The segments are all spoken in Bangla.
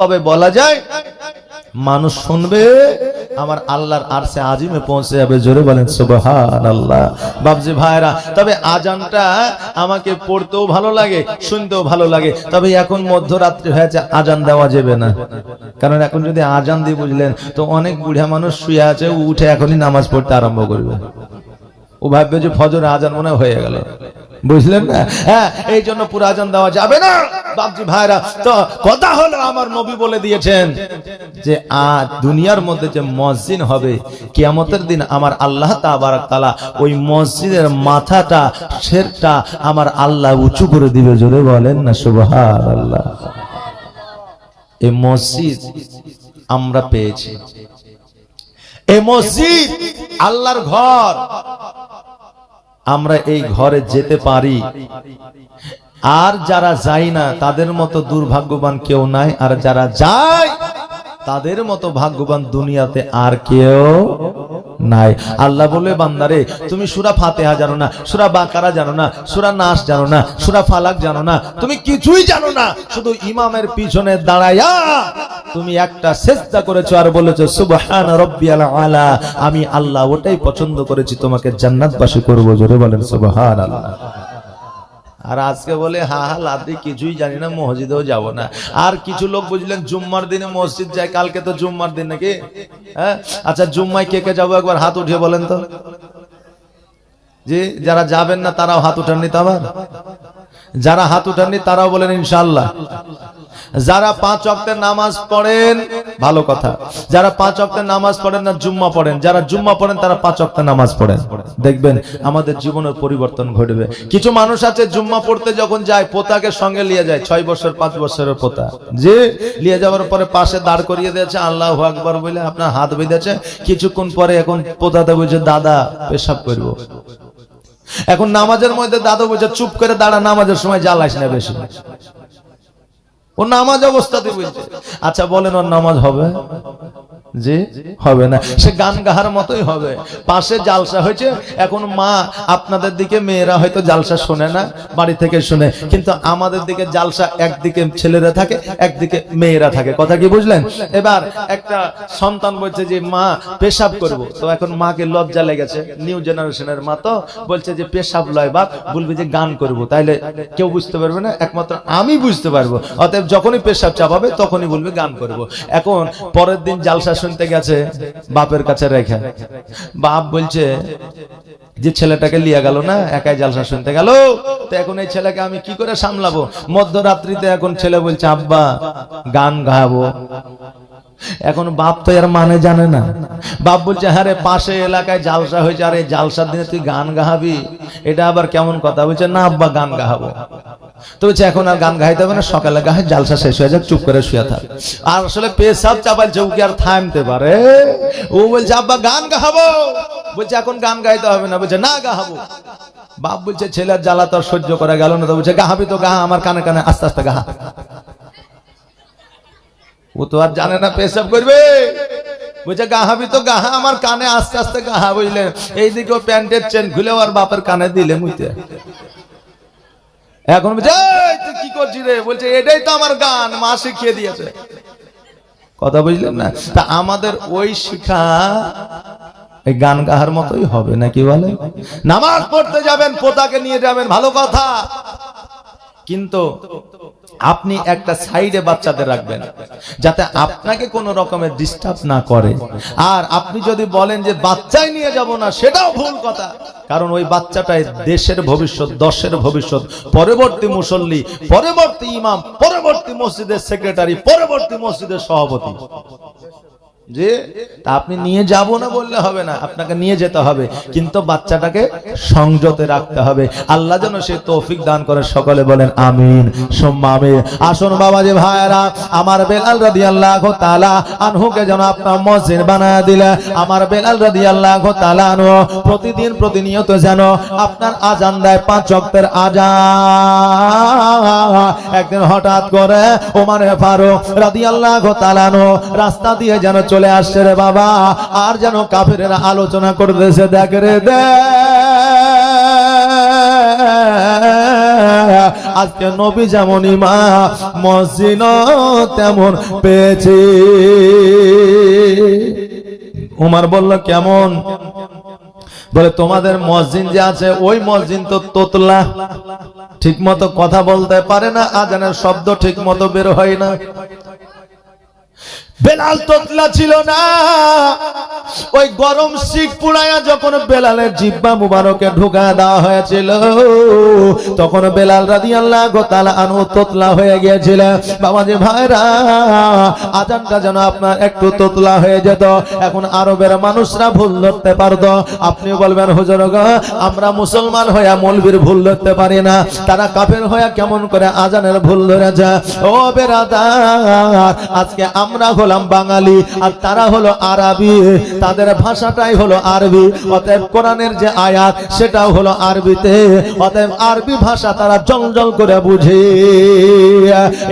ভাবে বলা যায়, মানুষ শুনবে, আমার আল্লাহর আরশে আজিমে পৌঁছে যাবে, জোরে বলেন সুবহান আল্লাহ বাবজি ভাইরা, তবে আজানটা আমাকে পড়তেও ভালো লাগে, শুনতেও ভালো লাগে, তবে এখন মধ্যরাত্রি হয়েছে, আজান দেওয়া যাবে না। কারণ এখন যদি আজান দিয়ে বুঝলেন, তো অনেক বুড়া মানুষ শুয়ে আছে, উঠে এখনই নামাজ পড়তে আরম্ভ করবে। ও ভাববে যে ফজর আজান মনে হয় হয়ে গেল। বুঝলেন না? হ্যাঁ এই জন্য পুরো আজান দেওয়া যাবে না। বাপজি ভাইরা, তো কথা হলো আমার নবী বলে দিয়েছেন যে আজ দুনিয়ার মধ্যে যে মসজিদ হবে, কিয়ামতের দিন আমার আল্লাহ তাআলা ওই মসজিদের মাথাটা, শেরটা আমার আল্লাহ উঁচু করে দিবে। জোরে বলেন না, সুবহানাল্লাহ। এই মসজিদ আমরা পেয়েছি। এই মসজিদ আল্লাহর ঘর। আমরা এই ঘরে যেতে পারি। আর যারা যায় না, তাদের মতো দুর্ভাগ্যবান কেউ নাই। আর যারা যায়, তাদের মতো ভাগ্যবান দুনিয়াতে আর কেউ নাই। আল্লাহ বলে, বান্দারে, তুমি সুরা ফাতেহা জানো না, সুরা বাকারা জানো না, সুরা নাস জানো না, সুরা ফালাক জানো না, তুমি কিছুই জানো না, শুধু ইমামের পিছনে দাঁড়ায়া তুমি একটা চেষ্টা করেছ আর বলেছ, সুবহান রব্বিয়াল আলা আমি আল্লাহ ওটাই পছন্দ করেছি, তোমাকে জান্নাতবাসী করব, জোরে বলেন, সুবহান আল্লাহ আর আজকে বলে, হা হা, লাদি, কিছুই জানি না, মসজিদেও যাব না। আর কিছু লোক বুঝলেন, জুম্মার দিনে মসজিদ যায়, কালকে তো জুম্মার দিন নাকি? হ্যাঁ? আচ্ছা জুম্মায় কে কে যাব একবার, হাত উঠিয়ে বলেন তো। জি, যারা যাবেন না, তারাও হাত উঠাননি তো আবার? যারা হাত উঠাননি, তারাও বলেন ইনশাল্লাহ যারা পাঁচ অক্টের নামাজ পড়েন, ভালো কথা। যারা পাঁচ অক্টের নামাজ পড়েন না জুম্মা পড়েন, যারা জুম্মা পড়েন, তারা পাঁচ অক্টের নামাজ পড়েন। দেখবেন, আমাদের জীবনের পরিবর্তন ঘটবে। কিছু মানুষ আছে জুম্মা পড়তে যখন যায়, পোতাকে সঙ্গে নিয়ে যায়, ছয় বছর, পাঁচ বছরের পোতা। যে নিয়ে যাওয়ার পরে পাশে দাঁড় করিয়ে দিয়েছে, আল্লাহ আকবর বলে আপনার হাত বেঁধেছে। কিছুক্ষণ পরে এখন পোতাতে বলছে, দাদা, পেশাব করব। এখন নামাজের মধ্যে দাদু বলছে, চুপ করে দাঁড়া, নামাজের সময় জ্বালাস না বেশি। ও নামাজ অবস্থাতে বলছে। আচ্ছা বলেন ওর নামাজ হবে? জি? হবে না। সে গান গাহার মতোই হবে। পাশে জালসা হয়েছে। এখন মা আপনাদের দিকে, মেয়েরা হয়তো জালসা শোনে না, বাড়ি থেকে শুনে। কিন্তু আমাদের দিকে জালসা একদিকে ছেলেরা থাকে, একদিকে মেয়েরা থাকে। কথা কি বুঝলেন? এবার একটা সন্তান বলছে যে, মা, পেশাব করব। তো এখন মাকে লজ্জা লেগেছে। নিউ জেনারেশনের মা তো বলছে যে, পেশাব লয় বাপ, বলবে যে গান করব। তাইলে কেউ বুঝতে পারবে না। একমাত্র আমি বুঝতে পারব। অতএব যখনই পেশাব চাপাবে, তখনই বলবে গান করব। এখন পরের দিন জালসা শুনতে গেছে, বাপের কাছে রেখে। বাপ বলছে, যে ছেলেটাকে লিয়া গেল না, একাই জালসা শুনতে গেল? তো এখন এই ছেলেকে আমি কি করে সামলাবো? মধ্যরাত্রিতে এখন ছেলে বলছে, আব্বা, গান গাবো। এখন বাপ তো এর মানে জানে না। বাপ বলছে হ্যাঁ রে পাশে এলাকায় জালসা হয়েছে, আরে জালসার দিনে তুই গান গাহাবি? এটা আবার কেমন কথা? বলছে, না আব্বা, গান গাহাবো। তো বলছে, এখন আর গান গাইতে হবে না, সকালে গায়ে জালসা শেষ হয়ে যাক, চুপ করে শুয়ে থাক। আর আসলে পেশাব চাপাল চৌকি আর থামতে পারে। ও বলছে, আব্বা, গান গাহাবো? বলছে, এখন গান গাইতে হবে না। বলছে, না গাহাবো। বাপ বলছে, ছেলের জ্বালা তো সহ্য করা গেল না। তো বলছে, গাহাবি তো গাহা আমার কানে কানে আস্তে আস্তে গাহা ও তো আর জানে না পেশাব করবে। বলছে গাহাবি তো গাহা, আমার কানে আস্তে আস্তে গাহা বুঝলেন এইদিকে প্যান্টের চেন খুলে আর বাপের কানে দিলে মুইতে। এখন তুই কি করছিস রে? বলছে, এটাই তো আমার গান, মা শিখিয়ে দিয়েছে। কথা বুঝলেন না? তা আমাদের ওই শিখা এই গান গাহার মতোই হবে, নাকি বলে? নামাজ পড়তে যাবেন, পোতাকে নিয়ে যাবেন, ভালো কথা। কিন্তু আপনি একটা সাইডে বাচ্চাদের রাখবেন, যাতে আপনাকে কোনো রকমের ডিস্টার্ব না করে। আর আপনি যদি বলেন যে বাচ্চাই নিয়ে যাব না, সেটাও ভুল কথা। কারণ ওই বাচ্চাটাই দেশের ভবিষ্যৎ, দশের ভবিষ্যৎ। পরবর্তী মুসল্লি, পরবর্তী ইমাম, পরবর্তী মসজিদের সেক্রেটারি, পরবর্তী মসজিদের সভাপতি। যে, তা আপনি নিয়ে যাব না বললে হবে না, আপনাকে নিয়ে যেতে হবে। কিন্তু বাচ্চাটাকে সংযতে রাখতে হবে। আল্লাহ যেন সে তৌফিক দান করে সকলে বলেন, আমিন। সোম্মা আসুন বাবা যে ভাইরা আমার বেলাল রাদিয়াল্লাহু তাআলা আনহুকে যেন আপনার মসজিদ বানায় দিলে। আমার বেলাল রাদিয়াল্লাহু তাআলা আনহু প্রতিদিন প্রতিনিয়ত যেন আপনার আজান দেয় পাঁচ ওয়াক্তের আজান। একদিন হঠাৎ করে ওমারে ফারুক রাদিয়াল্লাহু তাআলা আনহু রাস্তা দিয়ে যেন চলে আসছে রে বাবা। আর যেন কাফেরেরা আলোচনা করতেছে, দেখ রে দে আজকে নবী যেমন ইমা মসজিদ তেমন পেয়েছে। উমার বলল, কেমন? বলে, তোমাদের মসজিদ যে আছে, ওই মসজিদ তো তোতলা। ঠিক মতো কথা বলতে পারে না, আজানের শব্দ ঠিক মতো বের হয় না। বেলাল তোতলা ছিল না। ওই গরম শিখ পুড়াইয়া যখন বেলালের জিব্বা মুবারকে ঢুকা দেওয়া হয়েছিল, তখন বেলাল রাদি আল্লাহ গোতালা আনু তোতলা হয়ে গিয়েছিল। বাবাজি ভাইরা, আজানটা যেন আপনার একটু তোতলা হয়ে যেত। এখন আরবের মানুষরা ভুল ধরতে পারতো। আপনি বলবেন, হুজুর আমরা মুসলমান হইয়া মলবির ভুল ধরতে পারি না। তারা কাফের হইয়া কেমন করে আজানের ভুল ধরেছে? ও বেরাদার, আজকে আমরা হলাম বাঙালি, আর তারা হলো আরবি। তাদের ভাষাটাই হলো আরবি। অতএব কোরআনের যে আয়াত, সেটাও হলো আরবিতে। অতএব আরবি ভাষা তারা জল করে বুঝে।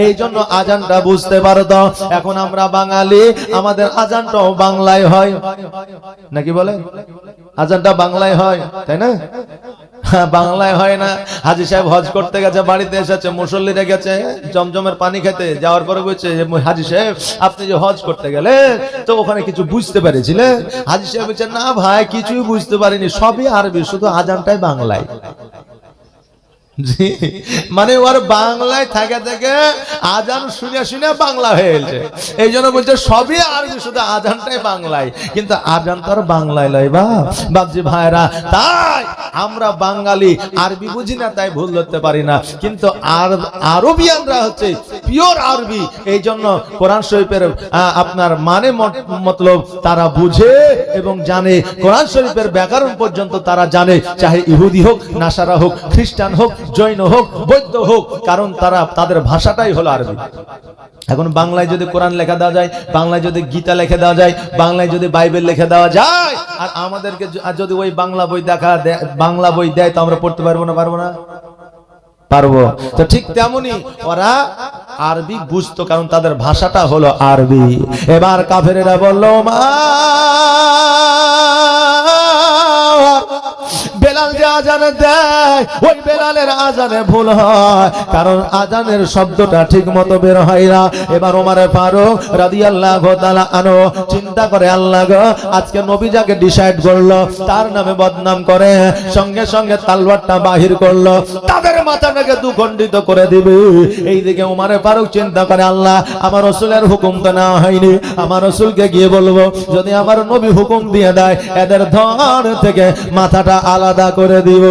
এই জন্য আজানটা বুঝতে পারত। এখন আমরা বাঙালি, আমাদের আজানটাও বাংলায় হয়। নাকি বলে আজানটা বাংলায় হয়, তাই না? বাংলায় হয় না। হাজি সাহেব হজ করতে গেছে, বাড়িতে এসেছে, মুসল্লিরা গেছে, জমজমের পানি খেতে। যাওয়ার পরে বলছে হাজি সাহেব, আপনি যে হজ করতে গেলে, তো ওখানে কিছু বুঝতে পেরেছিলেন হাজি সাহেব বলছে, না ভাই, কিছুই বুঝতে পারিনি, সবই আরবি, শুধু আজানটাই বাংলায়। মানে ওর বাংলায় থাকে থেকে আজান শুনে শুনে বাংলা হয়ে গেছে। এই জন্য বলছে, সবই আরবি, শুধু আজানটাই বাংলায়। কিন্তু আজান তো আর বাংলায় লয় বা। বাবজি ভাইরা, তাই আমরা বাঙালি, আরবি বুঝি না, তাই ভুল ধরতে পারি না। কিন্তু আর আরবিয়ানরা হচ্ছে পিওর আরবি। এই জন্য কোরআন শরীফের আপনার মানে মত- মতলব তারা বুঝে এবং জানে। কোরআন শরীফের ব্যাকরণ পর্যন্ত তারা জানে, চাহে ইহুদি হোক, নাসারা হোক, খ্রিস্টান হোক জৈন হোক বৌদ্ধ হোক, কারণ তারা, তাদের ভাষাটাই হলো আরবি। এখন বাংলায় যদি কোরআন লেখা দেওয়া যায়, বাংলায় যদি গীতা লিখে দেওয়া যায়, বাংলায় যদি বাইবেল লিখে দেওয়া যায়, আর আমাদেরকে যদি ওই বাংলা বই দেখা বাংলা বই দেয়, তো আমরা পড়তে পারব না পারব না? পারব। তো ঠিক তেমনি ওরা আরবি বুঝতো, কারণ তাদের ভাষাটা হলো আরবি। এবার কাফেরেরা বলল মা আজানে দেয়, ওই বেলালের আজানে ভুল হয়। কারণ আজানের শব্দটা ঠিক মতো বের হয় না। এবার ওমারে ফারুক রাদিয়াল্লাহু তাআলা আনো চিন্তা করে, আল্লাহ আজকে নবী যাকে ডিসাইড করল, তার নামে বদনাম করে, সঙ্গে সঙ্গে তালওয়ারটা বাহির করল, তাদের মাথাটাকে দুখণ্ডিত করে দিবে। এইদিকে উমারে ফারুক চিন্তা করে, আল্লাহ, আমার রসুলের হুকুম তো নেওয়া হয়নি। আমার রসুলকে গিয়ে বলব, যদি আমার নবী হুকুম দিয়ে দেয়, এদের ধর থেকে মাথাটা আলাদা করে দিব।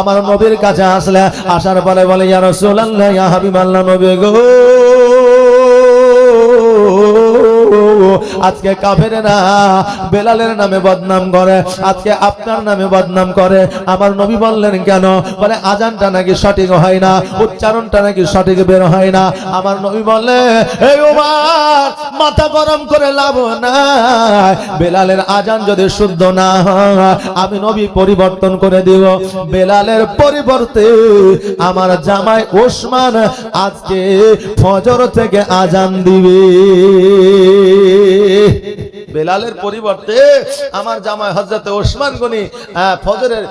আমার নবীর কাছে আসলে আসার পরে বলে ইয়া রাসূলুল্লাহ ইয়া হাবিবাল্লাহ নবী গো। আজকে কাফেরেরা বেলালের নামে বদনাম করে, আজকে আপনার নামে বদনাম করে। আমার নবী বললেন, কেন? বলে, আজানটা নাকি সঠিক হয় না, উচ্চারণটা নাকি সঠিক বের হয় না। আমার নবী বললে, এই উমার, মাথা গরম করে লাভ নাই। বেলালের আজান যদি শুদ্ধ না হয়, আমি নবী পরিবর্তন করে দিব। বেলালের পরিবর্তে আমার জামাই ওসমান আজকে ফজর থেকে আজান দিবে। বেলালের পরিবর্তে আমার জামাই হজরতে ওসমান গনি ফজরের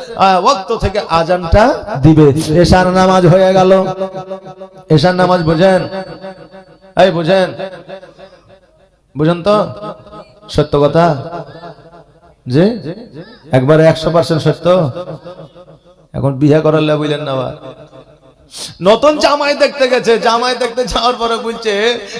ওয়াক্ত থেকে আজানটা দিবে। এশার নামাজ হয়ে গেল। এশার নামাজ বুঝেন? এই বুঝেন? বুঝেন তো? সত্য কথা? যে একবারে একশো পার্সেন্ট সত্য? এখন বিয়ে করালে বুঝলেন না আবার। নতুন জামাই দেখতে গেছে, জামাই দেখতে যাওয়ার পরে বলছে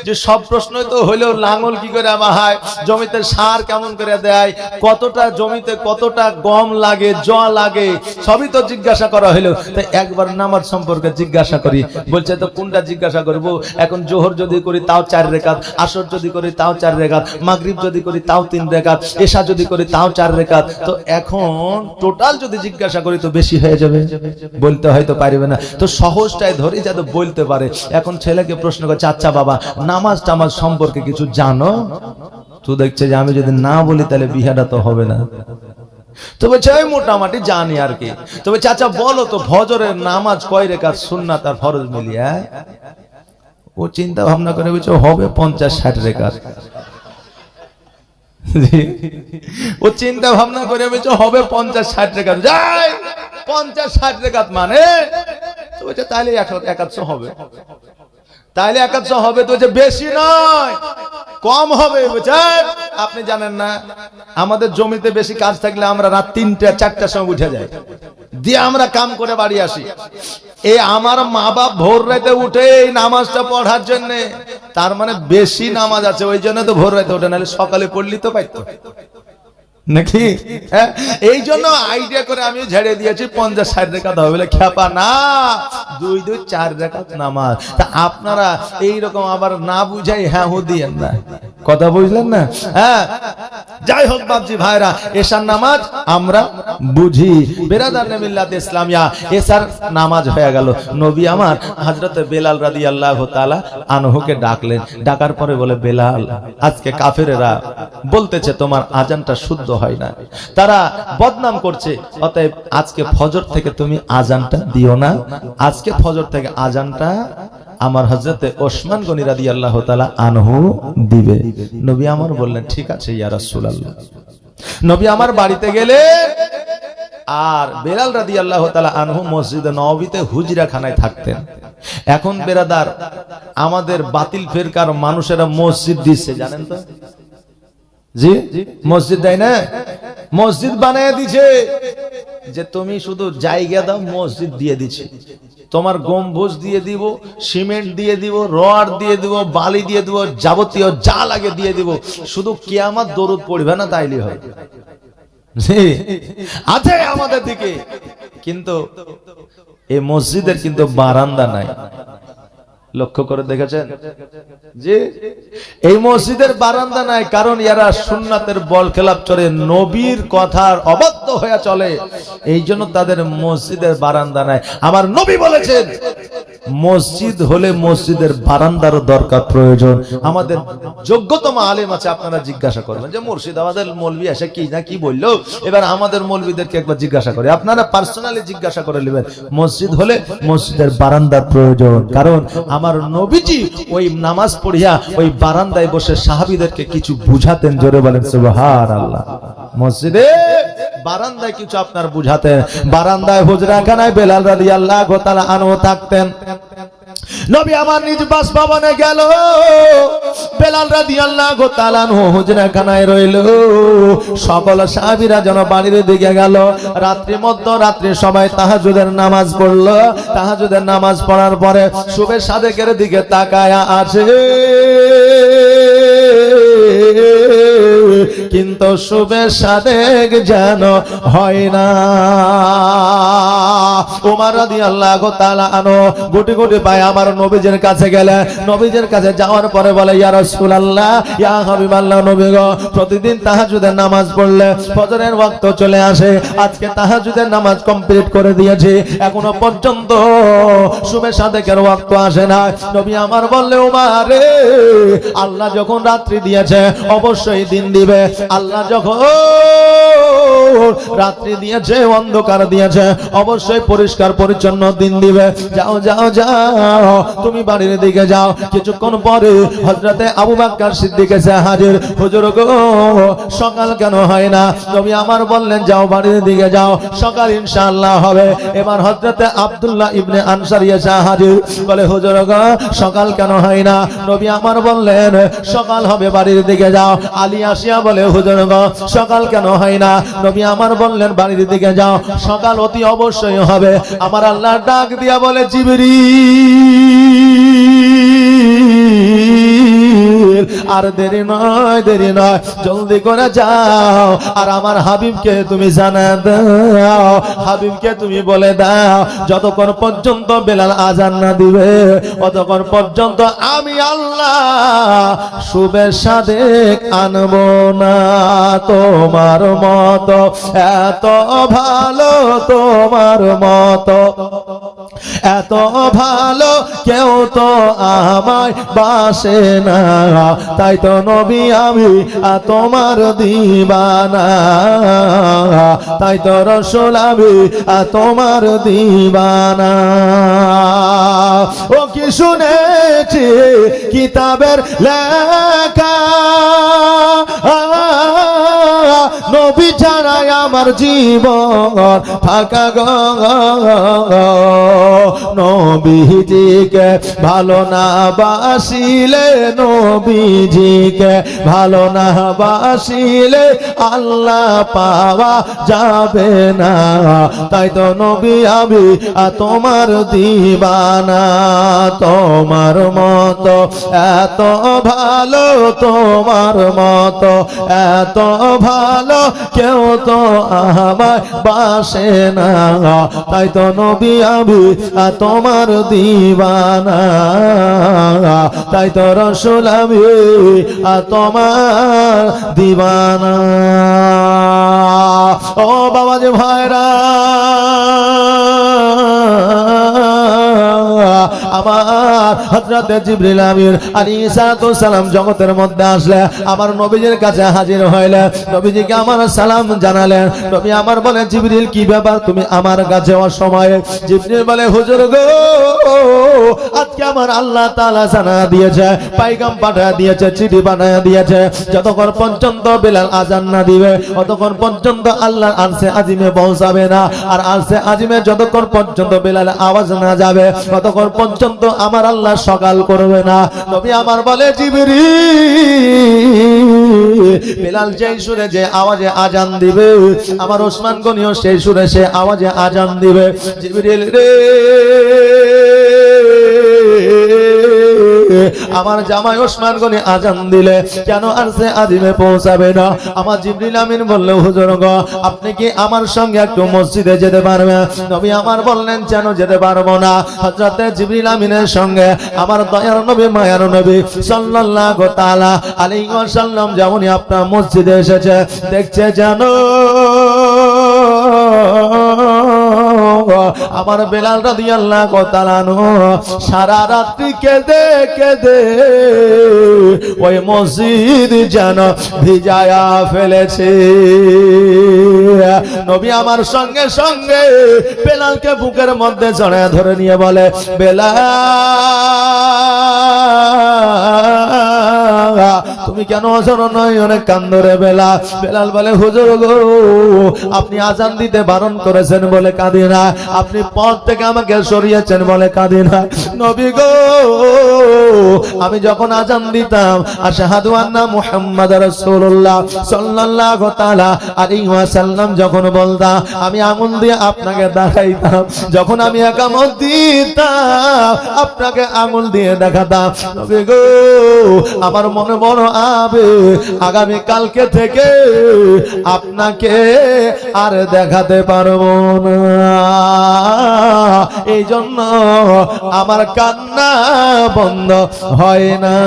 যে সব প্রশ্নই তো হইলেও লাঙল কি করে হয়? জমিতে সার কেমন করে দেয়? কতটা জমিতে কতটা গম লাগে জ লাগে? সবই তো জিজ্ঞাসা করা হইল। তাই একবার নামাজ সম্পর্কে জিজ্ঞাসা করি। বলছে, তো কোনটা জিজ্ঞাসা করব? এখন জোহর যদি করি তাও চার রেখাত, আসর যদি করি তাও চার রেখাত, মাগরিব যদি করি তাও তিন রেখাত, এশা যদি করি তাও চার রেখাত। তো এখন টোটাল যদি জিজ্ঞাসা করি তো বেশি হয়ে যাবে। বলতে হয়তো পারবে না। তো সহজটাই ধরি যাতে বলতে পারে, এখন ছেলেকে প্রশ্ন করছে আচ্ছা বাবা, নামাজ টামাজ সম্পর্কে কিছু জানো? তো দেখছে যে আমি যদি না বলি তাহলে বিহাটা তো হবে না। তো বলছে মোটামুটি জানি আর কি। তবে চাচা বলো তো, ফজরের নামাজ কয় রেখা সুন্নাত আর ফরজ মিলিয়ে? ও চিন্তা ভাবনা করে বলছে, হবে পঞ্চাশ ষাট রেখাত ও চিন্তা ভাবনা করে বলছে, হবে পঞ্চাশ ষাট রেখাত যাই, পঞ্চাশ ষাট রেখাত মানে? বলছে তাহলে এক- একাদশো হবে। তাহলে একাদশো হবে। তো বেশি নয়, কম হবে। আপনি জানেন না, আমাদের জমিতে বেশি কাজ থাকলে আমরা রাত তিনটা, চারটার সময় উঠে যাই। দিয়ে আমরা কাম করে বাড়ি আসি। এই আমার মা বাপ ভোর রাতে উঠে এই নামাজটা পড়ার জন্য, তার মানে বেশি নামাজ আছে, ওই জন্য তো ভোর রাতে ওঠে, নাহলে সকালে পড়লি তো পাইতো নাকি? হ্যাঁ? এই জন্য আইডিয়া করে আমি ঝেড়ে দিয়েছি, পঞ্চাশ ষাট রেখা হবে বলে, খেপা, না, দুই দুই, চার রেখা নামাজ। তা আপনারা এই রকম আবার না বুঝাই হ্যাঁ হু দিয়েন না। কথা বুঝলেন না? হ্যাঁ? যাই হোক বাবজি ভাইরা এসার নামাজ আমরা বুঝি। বেরাদার মিল্লাত ইসলামিয়া এসার নামাজ হয়ে গেল। নবী আমার হযরত বেলাল রাদি আল্লাহ তাআলা আনহুকে ডাকলেন। ডাকার পরে বলে, বেলাল, আজকে কাফেরেরা বলতেছে তোমার আজানটা শুদ্ধ হয় না। তারা বদনাম করছে। অতএব আজকে ফজর থেকে তুমি আজানটা দিও না। আজকে ফজর থেকে আজানটা আমার হজরতে ওসমান গনি রাদি আল্লাহ তালা আনহু দিবে। নবী আমার বললেন, ঠিক আছে ইয়া রাসূলুল্লাহ। নবী আমার বাড়িতে গেলে আর বেলাল রাদি আল্লাহ তালা আনহু মসজিদে নবীতে হুজরা খানায় থাকতেন। এখন বেরাদার, আমাদের বাতিল ফেরকার মানুষেরা মসজিদ দিচ্ছে জানেন তো? জি, মসজিদ দেয় না? মসজিদ বানিয়ে দিছে। যে তুমি শুধু জায়গা দাও, মসজিদ দিয়ে দিছে। তোমার গম্বুজ দিয়ে দিব, সিমেন্ট দিয়ে দিব, রড দিয়ে দিব, বালি দিয়ে দিব, যাবতীয় যা লাগে দিয়ে দিব। শুধু কে আমার দরুদ পড়বে না, তাইলে হয় আছে আমাদের দিকে। কিন্তু এই মসজিদের কিন্তু বারান্দা নাই। লক্ষ্য করে দেখেছেন? যে এই মসজিদের বারান্দা নাই, কারণ এরা সুন্নাতের বল খেলাপ চলে নবীর কথার অবাধ্য হয়ে চলে। এই জন্য তাদের মসজিদের বারান্দা নাই। আমার নবী বলেছেন মসজিদ হলে মসজিদের বারান্দারও দরকার প্রয়োজন। আমাদের যোগ্যতম আলেম আছে, আপনারা জিজ্ঞাসা করবেন যে মুর্শিদাবাদের মৌলবি এসে কি না কি বলল? এবার আমাদের মৌলবিদেরকে একবার জিজ্ঞাসা করে। আপনারা পার্সোনালি জিজ্ঞাসা করে নেবেন, মসজিদ হলে মসজিদের বারান্দার প্রয়োজন। কারণ আমার নবীজি ওই নামাজ পড়িয়া ওই বারান্দায় বসে সাহাবিদেরকে কিছু বুঝাতেন, জোরে বলেন সুবহান আল্লাহ মসজিদে বারান্দায় কিছু আপনার বুঝাতেন। বারান্দায় হুজরাখানায় বেলাল রাদিয়াল্লাহু তাআলা আনহু থাকতেন। নবী আমার নিজ বাসভবনে গেল। বেলাল রাদিয়াল্লাহু তাআলা আনহু হুজরাখানায় রইল। সকল সাহাবীরা যেন বাড়ির দিকে গেল। রাত্রি মধ্য রাত্রির সবাই তাহাজুদের নামাজ পড়ল। তাহাজুদের নামাজ পড়ার পরে শুভে সাদেকের দিকে তাকায়া আছে। কিন্তু শুভে সাদেক যেন হয় না। উমার রাদিয়াল্লাহু তাআলা আনো গুটি গুটি পায় আমার নবীজের কাছে গেলে, নবীজের কাছে যাওয়ার পরে বলে, ইয়া রাসূলুল্লাহ, ইয়া হাবিবাল্লাহ নবী গো, প্রতিদিন তাহাজ্জুদের নামাজ পড়লে ফজরের ওয়াক্ত চলে আসে। আজকে তাহাজ্জুদের নামাজ কমপ্লিট করে দিয়েছি, এখনও পর্যন্ত শুভে সাদেকের ওয়াক্ত আসে না নবী আমার বললে, উমারে আল্লাহ যখন রাত্রি দিয়েছে, অবশ্যই দিন দিবে। আল্লাহ যখন রাত্রি দিয়েছে, অন্ধকার দিয়েছে, অবশ্যই পরিষ্কার পরিচ্ছন্ন দিন দিবে। যাও যাও যাও, তুমি বাড়ির দিকে যাও। কিছুক্ষণ পরে হজরতে আবু বাক্কার সিদ্দিক এসে হাজির। হুজুর গো, সকাল কেন হয় না? নবী আমার বললেন, যাও বাড়ির দিকে যাও। সকাল ইনশাআল্লাহ হবে। এবার হজরতে আব্দুল্লাহ ইবনে আনসারি এসে হাজির। বলে, হুজুর গো, সকাল কেন হয় না? নবী আমার বললেন, সকাল হবে বাড়ির দিকে যাও। আলী আসিয়া বলে সকাল কেন হয় না? নবী আমার বললেন, বাড়ির দিকে যাও, সকাল অতি অবশ্যই হবে। আমার আল্লাহ ডাক দিয়া বলে জিবরি আর দেরি নয় দেরি নয়। জলদি করে যাও। আর আমার হাবিবকে তুমি জানা দাও। হাবিবকে তুমি বলে দাও, যতক্ষণ পর্যন্ত বেলাল আজান না দিবে ততক্ষণ পর্যন্ত আমি আল্লাহ শুভে সাদেক আনব না। তোমার মত, এত ভালো তোমার মতো। এত ভালো কেউ তো আমায় বাসে না। তাই তো নবী, আমি তোমার দিবানা। তাই তো রসুল, আমি তোমার দিবানা। ও কি শুনেছি কিতাবের লেখা? আমার জীবন ফাঁকা নবীজিকে ভালো না বাসিলে, নবীজিকে ভালো না বাসিলে আল্লাহ পাওয়া যাবে না। তাই তো নবী আর তোমার দিবানা, তোমার মতো এত ভালো, তোমার মতো এত ভালো, কেউ তো আমায় বাসে না। তাই তো নবী আমি তোমার দিবানা। তাই তো রসুল আমি তোমার দিবানা। ও বাবা যে ভাইরা, আমার হযরত জিবরিল আমির আলাইহিস সালাম জগতের মধ্যে আসলে, আমার নবীজির কাছে হাজির হইলেন নবীজিকে আমার সালাম জানালেন। নবী আমার বলে, জিবরিল, কি ব্যাপার? তুমি আমার কাছে অসময়ে। জিবরিল বলে, হুজুর গো, আজকে আমার আল্লাহ তাআলা জানা দিয়েছে, পাইগাম পাঠায় দিয়েছে, চিঠি পাঠায় দিয়েছে। যতক্ষণ পর্যন্ত বেলাল আজান না দিবে ততক্ষণ পর্যন্ত আল্লাহর আরশে আজিমে পৌঁছাবে না। আর আরশে আজিমে যতক্ষণ পর্যন্ত বেলাল আওয়াজ না যাবে, ততক্ষণ পর্যন্ত আমার আল্লাহ সকাল করবে না। নবী আমার বলে, জিবরি বিলাল যেই সুরে যে আওয়াজে আজান দিবে, আমার ওসমান গনিও সেই সুরে সে আওয়াজে আজান দিবে। জিবরিল রে আমার জামাই ওসমান গনি আজান দিলে, কেন আর সে আজিমে পৌঁছাবে না? আমার জিবরিল আমিন বললে, হুজুর গো, আপনি কি আমার সঙ্গে একটু মসজিদে যেতে পারবেন? নবী আমার বললেন, কেন যেতে পারব না? হযরতে জিবরিল আমিনের সঙ্গে আমার দয়ার নবী, মায়ার নবী সাল্লাল্লাহু তাআলা আলাইহি ওয়াসাল্লাম যেমনই আপনার মসজিদে এসেছে, দেখছে জানো আমার বেলাল রাদিয়াল্লাহু তাআলা সারা রাত্রি কেঁদে কেঁদে ওই মসজিদ যেন ভিজায়া ফেলেছে। নবী আমার সঙ্গে সঙ্গে বেলালকে বুকের মধ্যে জড়ায় ধরে নিয়ে বলে, বেলাল তুমি কেন অজর নয় অনেক কান্দরে বেলা বেলাল। বলে, হুজুর গো, আপনি আজান দিতে বারণ করেছেন বলে কাঁদি না। আপনি পথ থেকে আমাকে সরিয়েছেন বলে কাঁদি না। নবী গো, আমি যখন আজান দিতাম, আশহাদু আন্না মুহাম্মাদ রাসূলুল্লাহ সাল্লাল্লাহু তাআলা আলাইহি ওয়াসাল্লাম যখন বলতাম, আমি আঙুল দিয়ে আপনাকে দেখাইতাম। যখন আমি একামত দিতাম, আপনাকে আঙুল দিয়ে দেখাতাম। নবী গো, আমার মনে বড় আবে আগামী কালকে থেকে আপনাকে আর দেখাতে পারব না। এই জন্য আমার কান্না বন্ধ হয় না।